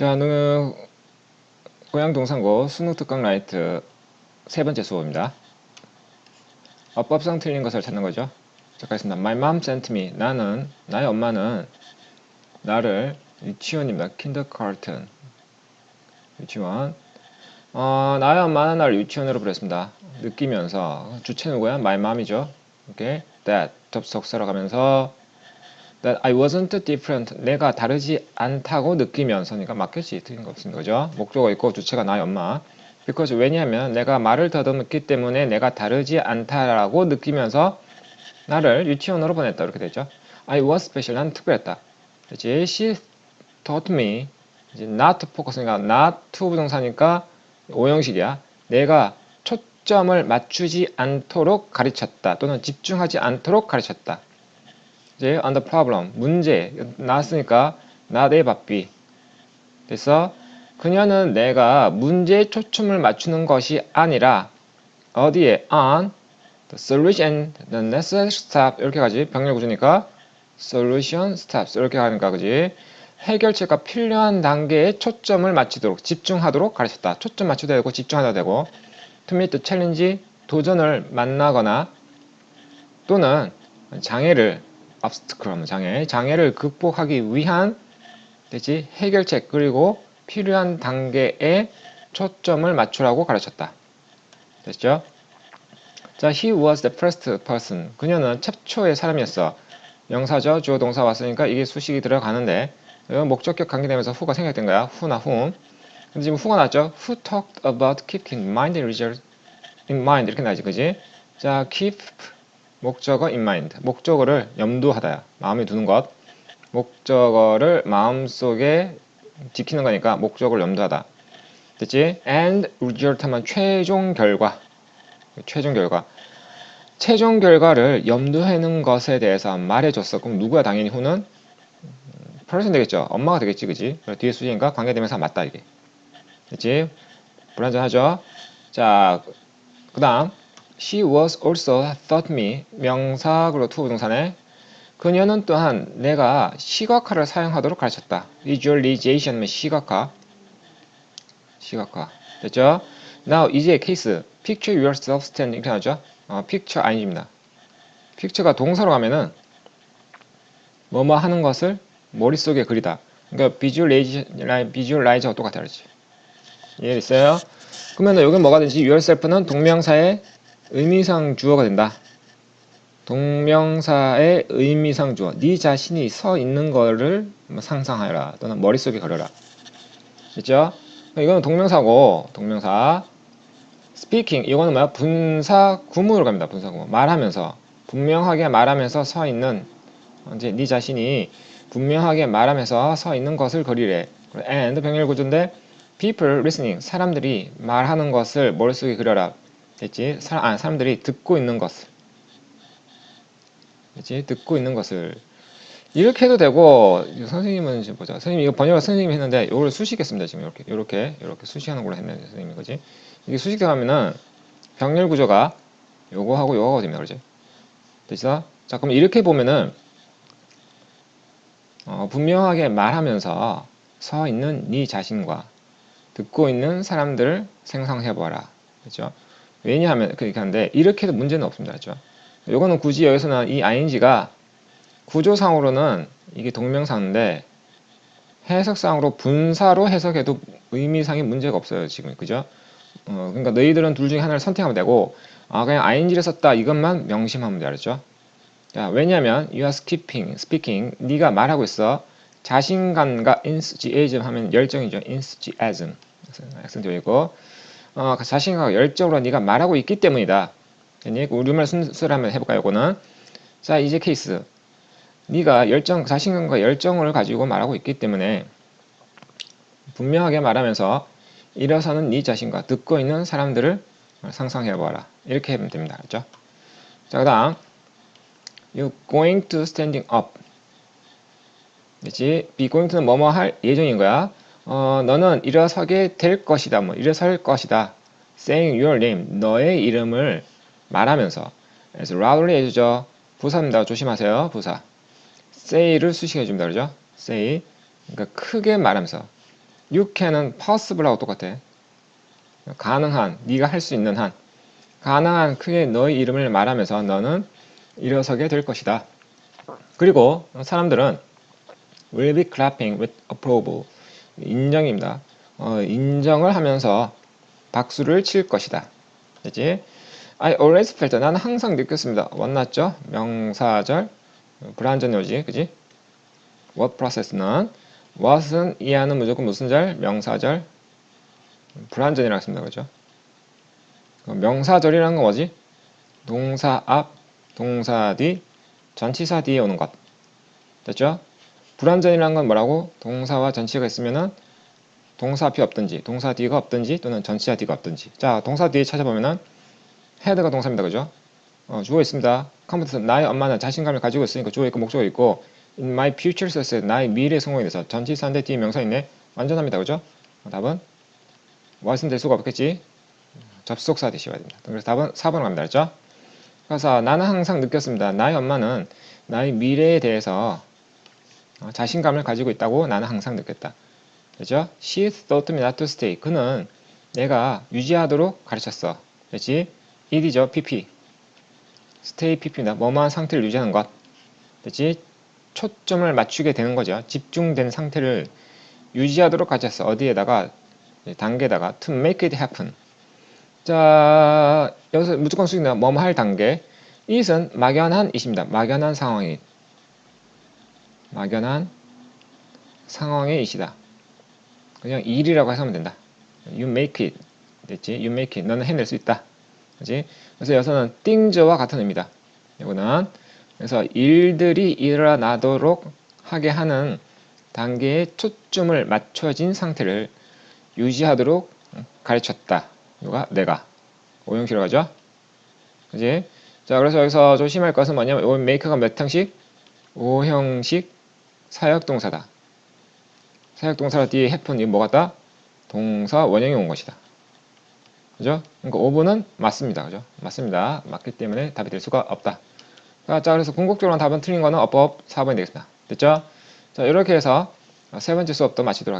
자, 오늘 고양 동상고 수능 특강 라이트 세 번째 수업입니다. 어법상 틀린 것을 찾는 거죠. 자, 가겠습니다. My mom sent me. 나는 나의 엄마는 나를 유치원입니다. kindergarten. 유치원. 어, 나의 엄마는 나를 유치원으로 보냈습니다. 느끼면서 주체 누구야? My mom이죠. 오케이. That 접속사로 가면서 that I wasn't different. 내가 다르지 않다고 느끼면서니까 맞겠지. 틀린 거 없습니다. 그죠? 목적어 있고 주체가 나의 엄마. because 왜냐하면 내가 말을 더듬었기 때문에 내가 다르지 않다라고 느끼면서 나를 유치원으로 보냈다. 이렇게 되죠. I was special. 난 특별했다. 그렇지? She taught me. 이제 not to focus니까 not to 부동사니까 오형식이야. 내가 초점을 맞추지 않도록 가르쳤다. 또는 집중하지 않도록 가르쳤다. 이제 on the problem 문제 나왔으니까 a 바삐 됐어 그녀는 내가 문제에 초점을 맞추는 것이 아니라 어디에 on the solution the necessary step 이렇게 가지. 병렬 구조니까 solution steps 이렇게 가니까 그지? 해결책과 필요한 단계에 초점을 맞추도록 집중하도록 가르쳤다. 초점 맞추도 되고 집중하도 되고. to meet the challenge 도전을 만나거나 또는 장애를 obstacle 장애, 장애를 극복하기 위한 되지 해결책 그리고 필요한 단계에 초점을 맞추라고 가르쳤다. 됐죠? 자, he was the first person. 그녀는 최초의 사람이었어. 명사죠. 주어 동사 왔으니까 이게 수식이 들어가는데 목적격 관계되면서 who가 생략된 거야. who나 whom. 근데 지금 who가 나왔죠. Who talked about keeping mind result in mind 이렇게 나지, 그지? 자, keep 목적어 in mind. 목적어를 염두하다. 마음에 두는 것. 목적어를 마음속에 지키는 거니까 목적어를 염두하다. 됐지? and result 하면 최종 결과. 최종 결과. 최종 결과를 염두하는 것에 대해서 말해줬어. 그럼 누구야? 당연히 후는 person 되겠죠. 엄마가 되겠지, 그지? 뒤에 수식인가 관계되면서 맞다 이게. 됐지? 불안전하죠? 자, 그 다음 She was also taught me 명사구로 투 부동사네. 그녀는 또한 내가 시각화를 사용하도록 가르쳤다. visualization은 시각화. 시각화. 됐죠? Now 이제 케이스 picture yourself standing 이렇게 하죠. 어, picture 아닙니다. picture가 동사로 가면은 뭐뭐 하는 것을 머릿속에 그리다. 그러니까 visualize, visualize하고 똑같아 그렇지. 이해 됐어요? 그러면 여기 뭐가 되지? yourself는 동명사의 의미상 주어가 된다. 동명사의 의미상 주어. 네 자신이 서 있는 거를 상상하여라. 또는 머릿속에 그려라. 됐죠? 이거는 동명사고 동명사 speaking 이거는 뭐야? 분사 구문으로 갑니다. 분사 구문. 말하면서 분명하게 말하면서 서 있는 이제 네 자신이 분명하게 말하면서 서 있는 것을 그리래. and 병렬 구조인데 people listening 사람들이 말하는 것을 머릿속에 그려라. 됐지? 사람, 아, 사람들이 듣고 있는 것을. 됐지? 듣고 있는 것을. 이렇게 해도 되고, 선생님은 지금 보자. 선생님, 이거 번역을 선생님이 했는데, 이걸 수식했습니다. 지금 이렇게, 이렇게, 이렇게 수식하는 걸로 했는데, 선생님이 거지. 이게 수식하면은, 병렬 구조가 요거하고 요거가 됩니다. 그렇지? 됐어? 자, 그럼 이렇게 보면은, 어, 분명하게 말하면서 서 있는 네 자신과 듣고 있는 사람들을 생성해보아라. 그렇죠? 왜냐하면 그렇게 하는데 이렇게도 문제는 없습니다. 그렇죠? 요거는 굳이 여기서는 이 ing가 구조상으로는 이게 동명사인데 해석상으로 분사로 해석해도 의미상의 문제가 없어요. 지금 그죠? 어, 그러니까 너희들은 둘 중에 하나를 선택하면 되고 아 그냥 ing를 썼다 이것만 명심하면 돼. 알았죠? 자, 왜냐면 you are skipping, speaking 네가 말하고 있어. 자신감과 enthusiasm 하면 열정이죠. enthusiasm. 액센트 되고 어, 자신과 열정으로 네가 말하고 있기 때문이다. 우리말 순서를 한번 해볼까요? 요거는 자 이제 케이스 네가 열정 자신감과 열정을 가지고 말하고 있기 때문에 분명하게 말하면서 일어서는 네 자신과 듣고 있는 사람들을 상상해봐라. 이렇게 하면 됩니다. 그렇죠? 자 그 다음 you going to standing up 그렇지? be going to는 뭐뭐 할 예정인 거야. 어, 너는 일어서게 될 것이다. 뭐 일어설 것이다. saying your name 너의 이름을 말하면서 그래서 loudly 해주죠. 부사입니다. 조심하세요. 부사. say를 수식해 줍니다. 그죠? say 그러니까 크게 말하면서 you can은 possible하고 똑같아. 가능한, 네가 할 수 있는 한. 가능한 크게 너의 이름을 말하면서 너는 일어서게 될 것이다. 그리고 사람들은 will be clapping with approval. 인정입니다. 어, 인정을 하면서 박수를 칠 것이다. 그지? I always felt. 나는 항상 느꼈습니다. 원났죠? 명사절, 불완전 요지, 그지? What process는 what은 이하는 무조건 무슨 절? 명사절, 불완전이라고 했습니다. 그죠? 그 명사절이라는 건 뭐지? 동사 앞, 동사 뒤, 전치사 뒤에 오는 것. 됐죠? 불완전이라는 건 뭐라고? 동사와 전치가 있으면은 동사 앞이 없든지, 동사 뒤가 없든지, 또는 전치사 뒤가 없든지. 자, 동사 뒤에 찾아보면은 헤드가 동사입니다. 그죠? 어, 주어 있습니다. 컴퓨터 나의 엄마는 자신감을 가지고 있으니까 주어 있고 목적어 있고 in my future success 나의 미래 성공에 대해서 전치사인데 뒤에 명사 있네. 완전합니다. 그죠? 어, 답은 what은 될 수가 없겠지. 접속사 되셔야 됩니다. 그래서 답은 4번으로 갑니다. 그렇죠? 그래서 나는 항상 느꼈습니다. 나의 엄마는 나의 미래에 대해서 어, 자신감을 가지고 있다고 나는 항상 느꼈다. 그죠? She taught me not to stay. 그는 내가 유지하도록 가르쳤어. 그렇지? it이죠. pp. stay pp입니다. 뭐뭐한 상태를 유지하는 것. 그렇지? 초점을 맞추게 되는 거죠. 집중된 상태를 유지하도록 가르쳤어. 어디에다가 단계에다가 to make it happen. 자, 여기서 무조건 수익나 뭐뭐 할 단계. it은 막연한 it입니다. 막연한 상황이. 막연한 상황의 it이다. 그냥 일이라고 해서면 된다. You make it. 됐지? You make it. 너는 해낼 수 있다. 그지? 그래서 여기서는 things와 같은 의미다. 이거는 그래서 일들이 일어나도록 하게 하는 단계에 초점을 맞춰진 상태를 유지하도록 가르쳤다. 이거가 내가 오형식으로 가죠. 그지? 자, 그래서 여기서 조심할 것은 뭐냐면 이 make가 몇 형식? 오형식 사역동사다. 사역동사 뒤에 happen 이뭐 같다? 동사 원형이 온 것이다. 그죠? 그러니까 5번은 맞습니다. 그죠? 맞습니다. 맞기 때문에 답이 될 수가 없다. 자, 자, 그래서 궁극적으로 답은 틀린 거는 어법 4번이 되겠습니다. 됐죠? 자, 이렇게 해서 세 번째 수업도 마치도록 하겠습니다.